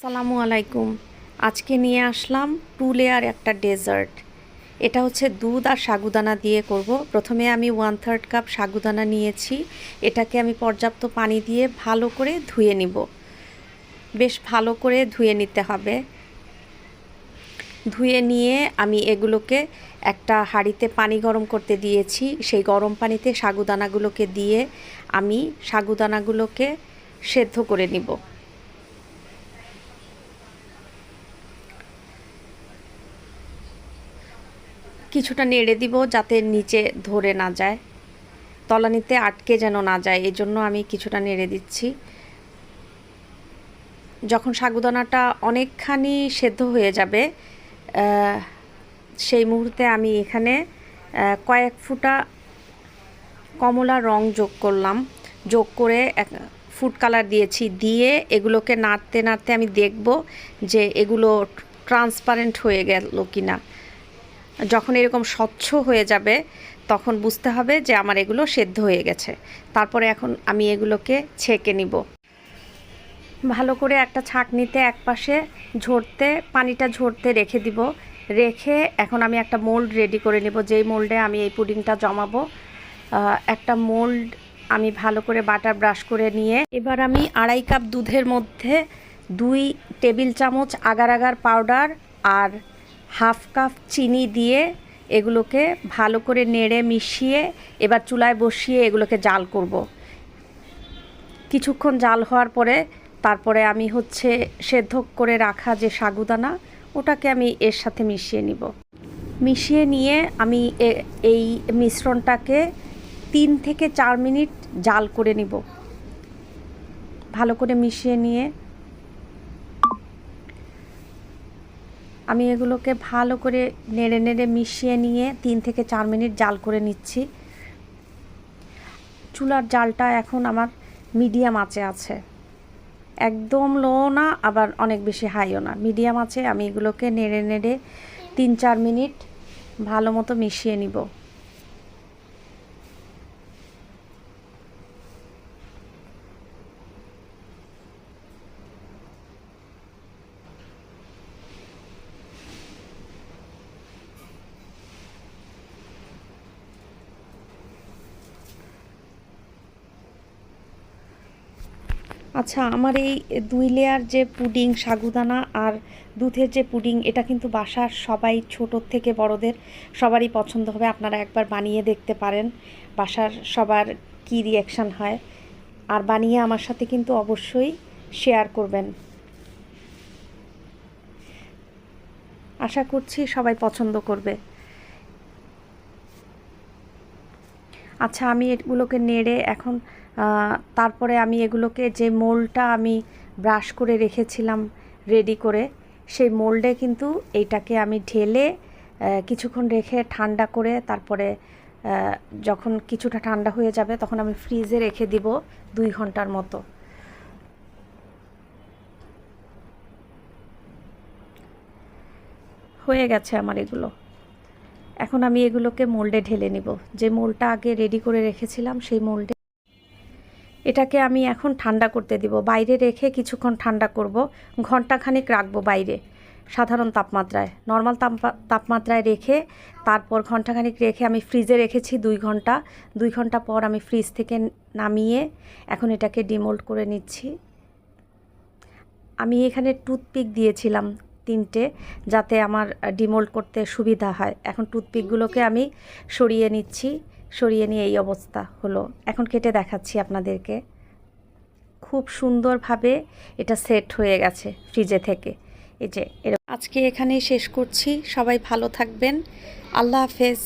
আসসালামু আলাইকুম। আজকে নিয়ে আসলাম টু লেয়ার একটা ডেজার্ট। এটা হচ্ছে দুধ আর সাগুদানা দিয়ে করব। প্রথমে আমি ওয়ান থার্ড কাপ সাগুদানা নিয়েছি। এটাকে আমি পর্যাপ্ত পানি দিয়ে ভালো করে ধুয়ে নিব। বেশ ভালো করে ধুয়ে নিতে হবে। ধুয়ে নিয়ে আমি এগুলোকে একটা হাঁড়িতে পানি গরম করতে দিয়েছি। সেই গরম পানিতে সাগুদানাগুলোকে দিয়ে আমি সাগুদানাগুলোকে সেদ্ধ করে নিব। কিছুটা নেড়ে দিব যাতে নিচে ধরে না যায়। তলানিতে আটকে যেন না যায় এই জন্য আমি কিছুটা নেড়ে দিচ্ছি। যখন সাগুদানাটা অনেকখানি সেদ্ধ হয়ে যাবে সেই মুহূর্তে আমি এখানে কয়েক ফুটা কমলা রং যোগ করলাম। যোগ করে এক ফুড কালার দিয়েছি। দিয়ে এগুলোকে নাড়তে নাড়তে আমি দেখব যে এগুলো ট্রান্সপারেন্ট হয়ে গেল কি না যখন এরকম স্বচ্ছ হয়ে যাবে, তখন বুঝতে হবে যে আমার এগুলো সেদ্ধ হয়ে গেছে। তারপরে এখন আমি এগুলোকে ছেঁকে নিব। ভালো করে একটা ছাঁকনিতে এক পাশে ঝরতে, পানিটা ঝরতে রেখে দিব। রেখে এখন আমি একটা মোল্ড রেডি করে নেব। যেই মোল্ডে আমি এই পুডিংটা জমাবো একটা মোল্ড আমি ভালো করে বাটার ব্রাশ করে নিয়ে, এবার আমি আড়াই কাপ দুধের মধ্যে দুই টেবিল চামচ আগার আগার পাউডার আর হাফ কাপ চিনি দিয়ে এগুলোকে ভালো করে নেড়ে মিশিয়ে এবার চুলায় বসিয়ে এগুলোকে জাল করব। কিছুক্ষণ জাল হওয়ার পরে তারপরে আমি হচ্ছে সেদ্ধ করে রাখা যে সাগুদানা, ওটাকে আমি এর সাথে মিশিয়ে নিব। মিশিয়ে নিয়ে আমি এই মিশ্রণটাকে তিন থেকে চার মিনিট জাল করে নিব। ভালো করে মিশিয়ে নিয়ে আমি এগুলোকে ভালো করে নেড়ে নেড়ে মিশিয়ে নিয়ে তিন থেকে চার মিনিট জাল করে নিচ্ছি। চুলার জালটা এখন আমার মিডিয়াম আঁচে আছে। একদম লো না, আবার অনেক বেশি হাইও না। মিডিয়াম আছে আমি এগুলোকে নেড়ে নেড়ে তিন চার মিনিট ভালো মতো মিশিয়ে নিব। আচ্ছা আমার এই দুই লেয়ার যে পুডিং সাগুদানা আর দুধের যে পুডিং এটা কিন্তু বাসার সবাই ছোটোর থেকে বড়দের সবারই পছন্দ হবে। আপনারা একবার বানিয়ে দেখতে পারেন। বাসার সবার কি রিয়াকশান হয়। আর বানিয়ে আমার সাথে কিন্তু অবশ্যই শেয়ার করবেন। আশা করছি সবাই পছন্দ করবে। আচ্ছা আমি এগুলোকে নেড়ে এখন তারপরে আমি এগুলোকে যে মোল্ডটা আমি ব্রাশ করে রেখেছিলাম রেডি করে, সেই মোল্ডে কিন্তু এইটাকে আমি ঢেলে কিছুক্ষণ রেখে ঠান্ডা করে তারপরে যখন কিছুটা ঠান্ডা হয়ে যাবে তখন আমি ফ্রিজে রেখে দিব দুই ঘণ্টার মতো। হয়ে গেছে আমার এগুলো। এখন আমি এগুলোকে মোল্ডে ঢেলে নিব। যে মোলটা আগে রেডি করে রেখেছিলাম, সেই মোল্ডে এটাকে আমি এখন ঠান্ডা করতে দিব। বাইরে রেখে কিছুক্ষণ ঠান্ডা করব। ঘন্টাখানিক রাখব বাইরে, সাধারণ তাপমাত্রায়। নর্মাল তাপমাত্রায় রেখে তারপর ঘন্টাখানিক রেখে আমি ফ্রিজে রেখেছি দুই ঘণ্টা। দুই ঘণ্টা পর আমি ফ্রিজ থেকে নামিয়ে এখন এটাকে ডিমোল্ড করে নিচ্ছি। আমি এখানে টুথপিক দিয়েছিলাম। তিনটে যাতে আমার ডিমোল্ড করতে সুবিধা হয়। এখন টুথপিকগুলোকে আমি সরিয়ে নিচ্ছি। সরিয়ে নিয়ে এই অবস্থা হলো। এখন কেটে দেখাচ্ছি আপনাদেরকে। খুব সুন্দরভাবে এটা সেট হয়ে গেছে ফ্রিজে থেকে। এই যে আজকে এখানেই শেষ করছি। সবাই ভালো থাকবেন। আল্লাহ হাফেজ।